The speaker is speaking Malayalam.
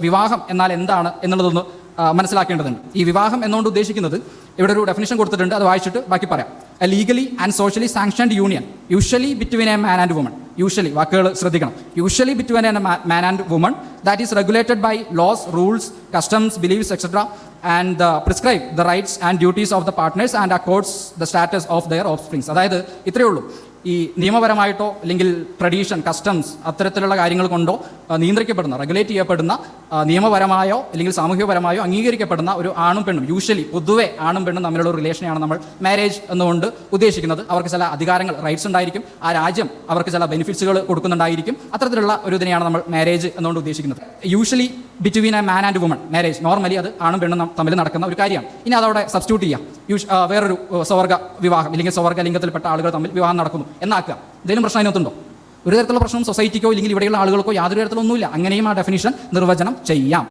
വിവാഹം എന്നാൽ എന്താണ് എന്നുള്ളതൊന്ന് മനസ്സിലാക്കേണ്ടതുണ്ട്. ഈ വിവാഹം എന്നുകൊണ്ട് ഉദ്ദേശിക്കുന്നത് ഇവിടെ ഒരു ഡെഫിനിഷൻ കൊടുത്തിട്ടുണ്ട് അത് വായിച്ചിട്ട് ബാക്കി പറയാം. A legally and socially sanctioned union usually between a man and woman usually വാക്കുകൾ ശ്രദ്ധിക്കണം. Usually between a man and woman that is regulated by laws rules customs beliefs etcetera and the prescribe the rights and duties of the partners and accords the status of their offsprings അതായത് ഇത്രയേ ഉള്ളൂ. ഈ നിയമപരമായിട്ടോ അല്ലെങ്കിൽ ട്രഡീഷൻ കസ്റ്റംസ് അത്തരത്തിലുള്ള കാര്യങ്ങൾ കൊണ്ടോ നിയന്ത്രിക്കപ്പെടുന്ന റെഗുലേറ്റ് ചെയ്യപ്പെടുന്ന നിയമപരമായോ അല്ലെങ്കിൽ സാമൂഹികപരമായോ അംഗീകരിക്കപ്പെടുന്ന ഒരു ആണും പെണ്ണും യൂഷ്വലി പൊതുവെ ആണും പെണ്ണും തമ്മിലുള്ള റിലേഷനെയാണ് നമ്മൾ മാരേജ് എന്നുകൊണ്ട് ഉദ്ദേശിക്കുന്നത്. അവർക്ക് ചില അധികാരങ്ങൾ റൈറ്റ്സ് ഉണ്ടായിരിക്കും. ആ രാജ്യം അവർക്ക് ചില ബെനിഫിറ്റ്സുകൾ കൊടുക്കുന്നുണ്ടായിരിക്കും. അത്തരത്തിലുള്ള ഒരു ഇതിനെയാണ് നമ്മൾ മാരേജ് എന്നുകൊണ്ട് ഉദ്ദേശിക്കുന്നത്. Usually between a man and woman marriage normally അത് ആണും പെണ്ണും തമ്മിൽ നടക്കുന്ന ഒരു കാര്യമാണ്. ഇനി അതവിടെ സബ്സ്റ്റിറ്റ്യൂട്ട് ചെയ്യാം. യൂഷ് വേറൊരു സ്വർഗ വിവാഹം അല്ലെങ്കിൽ സ്വർഗ ലിംഗത്തിൽപ്പെട്ട ആളുകൾ തമ്മിൽ വിവാഹം നടക്കുന്നു. എന്നാക്കുക. എന്തെങ്കിലും പ്രശ്നം അതിനകത്തുണ്ടോ? ഒരു തരത്തിലുള്ള പ്രശ്നം സൊസൈറ്റിക്കോ ഇല്ലെങ്കിൽ ഇവിടെയുള്ള ആളുകൾക്കോ യാതൊരു തരത്തിലൊന്നുമില്ല. അങ്ങനെയും ആ ഡെഫിനിഷൻ നിർവചനം ചെയ്യാം.